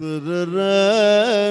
Dırırı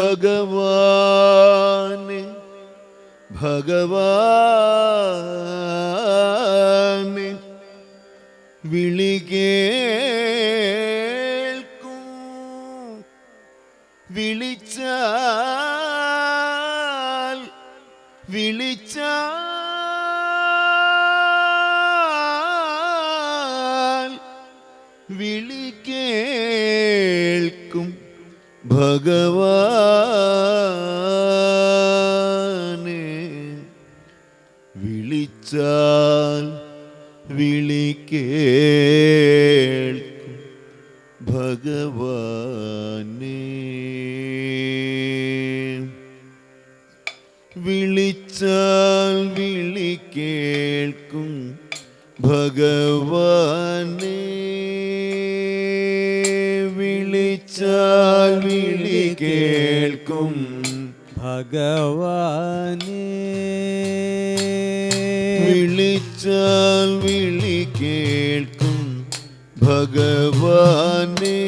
ഭഗവാന് ഭഗവാന് വിളി കേൾക്കും. വിളിച്ചാൽ വിളിച്ചാൽ ഭഗവാനെ വിളിച്ചാൽ വിളിക്കേൾക്കും ഭഗവാനെ. വിളിച്ചാൽ വിളി കേൾക്കും ഭഗവാനെ. വിളിച്ചാൽ വിളി കേൾക്കും ഭഗവാനേ. വിളിച്ചാൽ വിളി കേൾക്കും ഭഗവാനെ.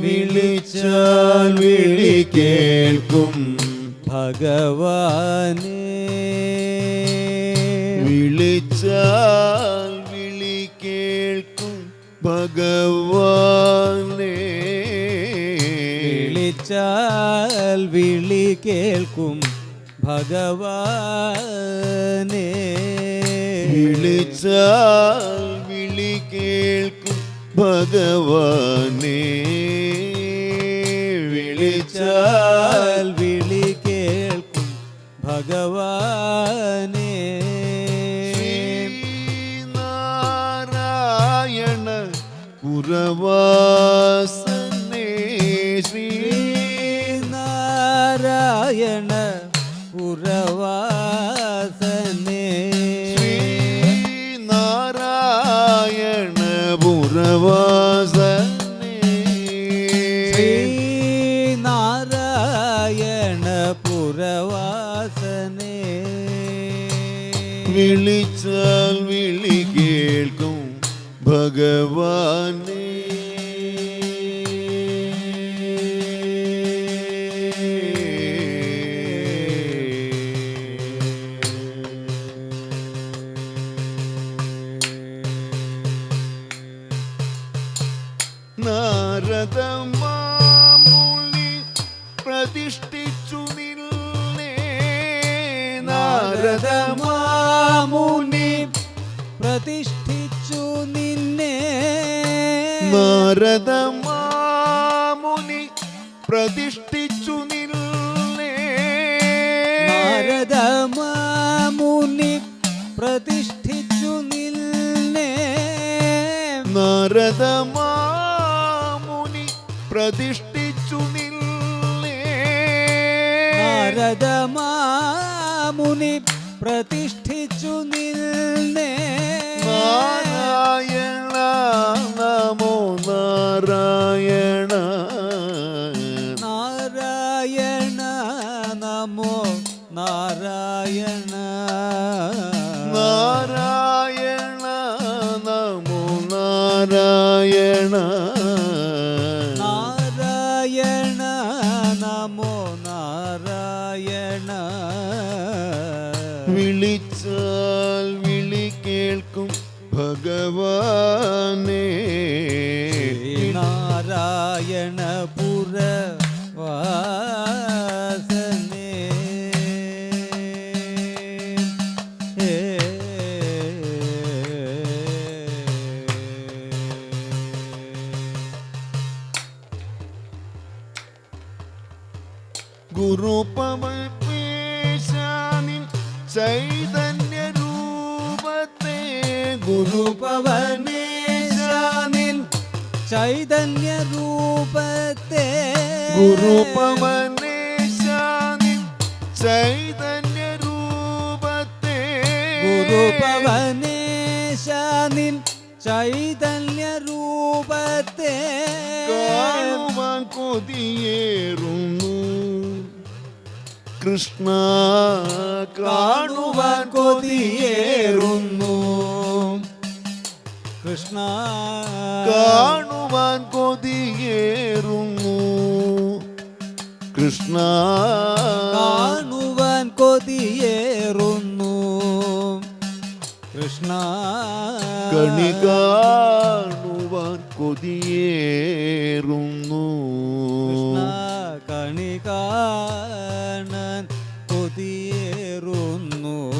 വിളിച്ചാൽ വിളി കേൾക്കും ഭഗവാനേ. വിളിച്ചാൽ വിളി കേൾക്കും ഭഗവാനെ വിളിച്ചാൽ വിളി കേൾക്കും ഭഗവാനേ. വിളിച്ചാൽ വിളി കേൾക്കും ഭഗവാനെ. വിളിച്ചാൽ വിളി കേൾക്കും ഭഗവാനേ. നാരായണ കുറവാസനേ ശ്രീ ഭഗവാനെ. നാരദ പ്രതിഷ്ഠിച്ചു നിന്നേ. നാരദമാമുനി പ്രതിഷ്ഠിച്ചു നിന്നെ. നാരദ മാമുനി നാരായണ. വിളിച്ചാൽ വിളി കേൾക്കും ഭഗവാനേ. നാരായണ ഗുരുപവപേശാനിൻ ചൈതന്യ രൂപത്തെ ഗുരുപവനേശാനിൽ ചൈതന്യ രൂപത്തെ ഗുരുപവനേശാനിൽ ചൈതന്യ രൂപത്തെ ഗുരുപവനേശാനിൽ ചൈതന്യ രൂപത്തെ കൊതിയേറുന്നു. കൃഷ്ണ കാണുവാൻ കൊതിയേറുന്നു. കൃഷ്ണ കാണുവാൻ കൊതിയേറുന്നു. കൃഷ്ണ കാണുവാൻ കൊതിയേറുന്നു. കൃഷ്ണ കണി കാണുവാൻ കൊതിയേറുന്നു. കൃഷ്ണ കണി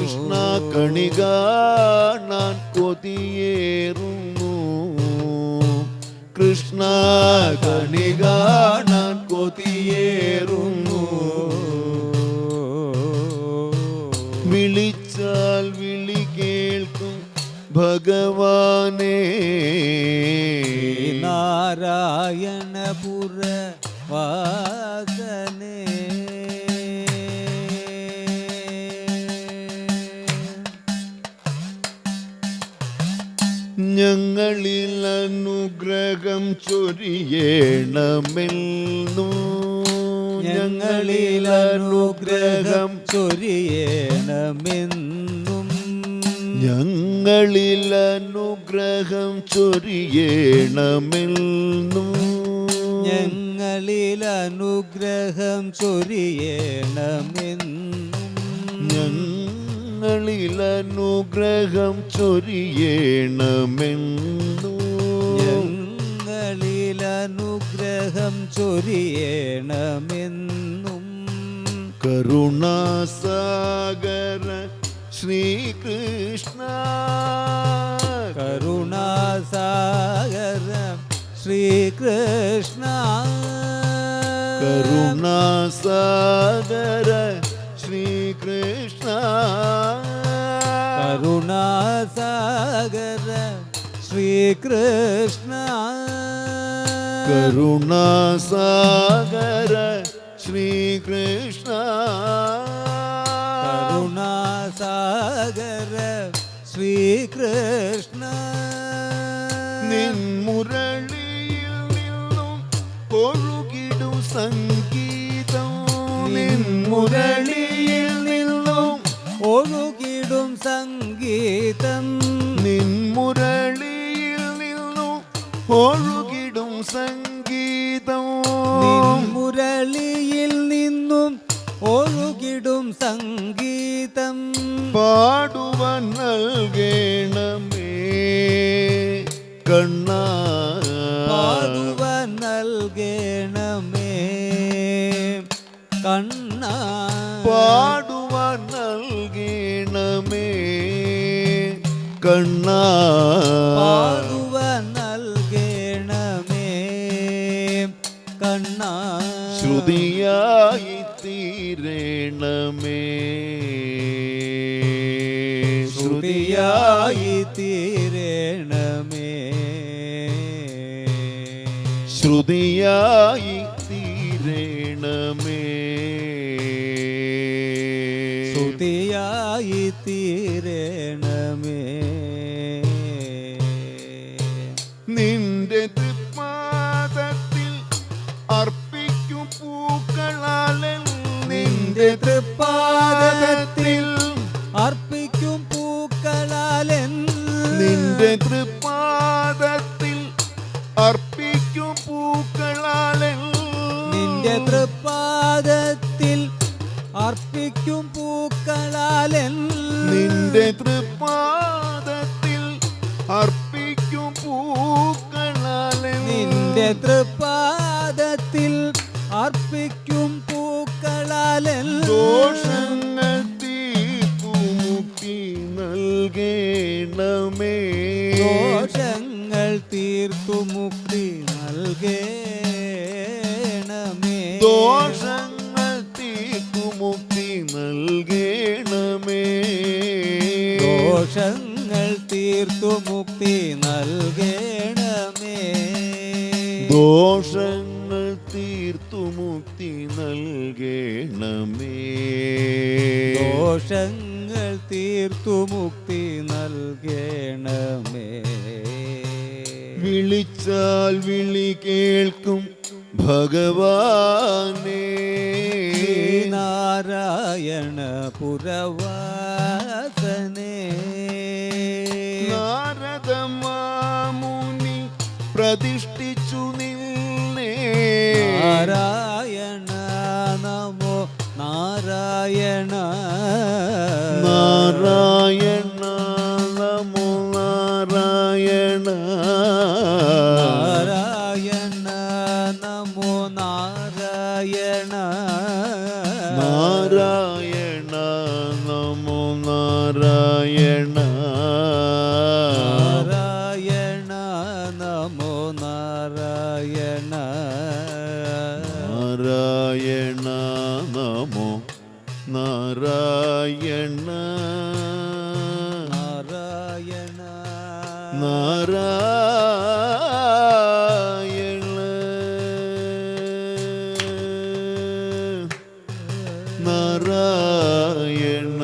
കൃഷ്ണ കണിക നാൻ കൊതിയേറുന്നു. കൃഷ്ണ കണിക നാൻ കൊതിയേറുന്നു. വിളിച്ചാൽ വിളി കേൾക്കും ഭഗവാനേ. നാരായണപുര വാസനേ ഞങ്ങളിൽ അനുഗ്രഹം ചൊരിയേണമെന്നു ഞങ്ങളിൽ അനുഗ്രഹം ചൊരിയേണമെന്നും. ഞങ്ങളിൽ അനുഗ്രഹം ചൊരിയേണമെന്നു ഞങ്ങളിൽ അനുഗ്രഹം ചൊരിയണമെന്നും. ഞങ്ങളിൽ അനുഗ്രഹം ചൊരിയേണമെന്നു. ഞങ്ങളിൽ അനുഗ്രഹം ചൊരിയേണമെന്നും. കരുണാസാഗര ശ്രീകൃഷ്ണ. കരുണാസാഗര ശ്രീകൃഷ്ണ. കരുണാസാഗര കരുണാസാഗര ശ്രീകൃഷ്ണ കരുണാസാഗര ശ്രീകൃഷ്ണ കരുണാസാഗര ശ്രീകൃഷ്ണ നിൻമുരളിയിൽ നിന്നും ഒഴുകിടും സംഗീതം നിൻമുരളിയിൽ നിന്നും ഒഴുകിടും സംഗീതം നിൻമുരളിയിൽ നിന്നും ഒഴുകിടും സംഗീതം. മുരളിയിൽ നിന്നും ഒഴുകിടും സംഗീതം. പാടുവാൻ നൽകേണമേ കണ്ണ. പാടുവാൻ നൽകേണമേ കണ്ണ. പാടുവാൻ കണ്ണ. നൽകണമേ. കണ്ണ. ശ്രുതിയായി തീരണമേ. ശ്രുതിയായി തീരണമേ. ശ്രുതിയായി തീരണമേ. നിന്റെ തൃപ്പാദത്തിൽ അർപ്പിക്കും പൂക്കളാലൻ നിന്റെ തൃപ്പാദത്തിൽ അർപ്പിക്കും പൂക്കളാലൻ നിന്റെ തൃപ്പാദത്തിൽ അർപ്പിക്കും പൂക്കളാലൻ നിന്റെ തൃപ്പാദത്തിൽ അർപ്പിക്കും പൂക്കളാലൻ നിന്റെ തൃപ്പാദത്തിൽ ദോഷങ്ങൾ തീർത്തു മുക്തി നൽകേണമേ. ദോഷങ്ങൾ തീർത്തു മുക്തി നൽകണമേ. വിളിച്ചാൽ വിളി കേൾക്കും ഭഗവാനേ. നാരായണ പുരവാസനേ. നാരായണ. നാരായണ നമോ നാരായണ. നാരായണ നമോ നാരായണ. നാരായണ നമോ നാരായണ. നാരായണ നമോ നാരായണ. നാരായണ നമോ. നാരായണ. നാരായണ. നാരായണ. നാരായണ.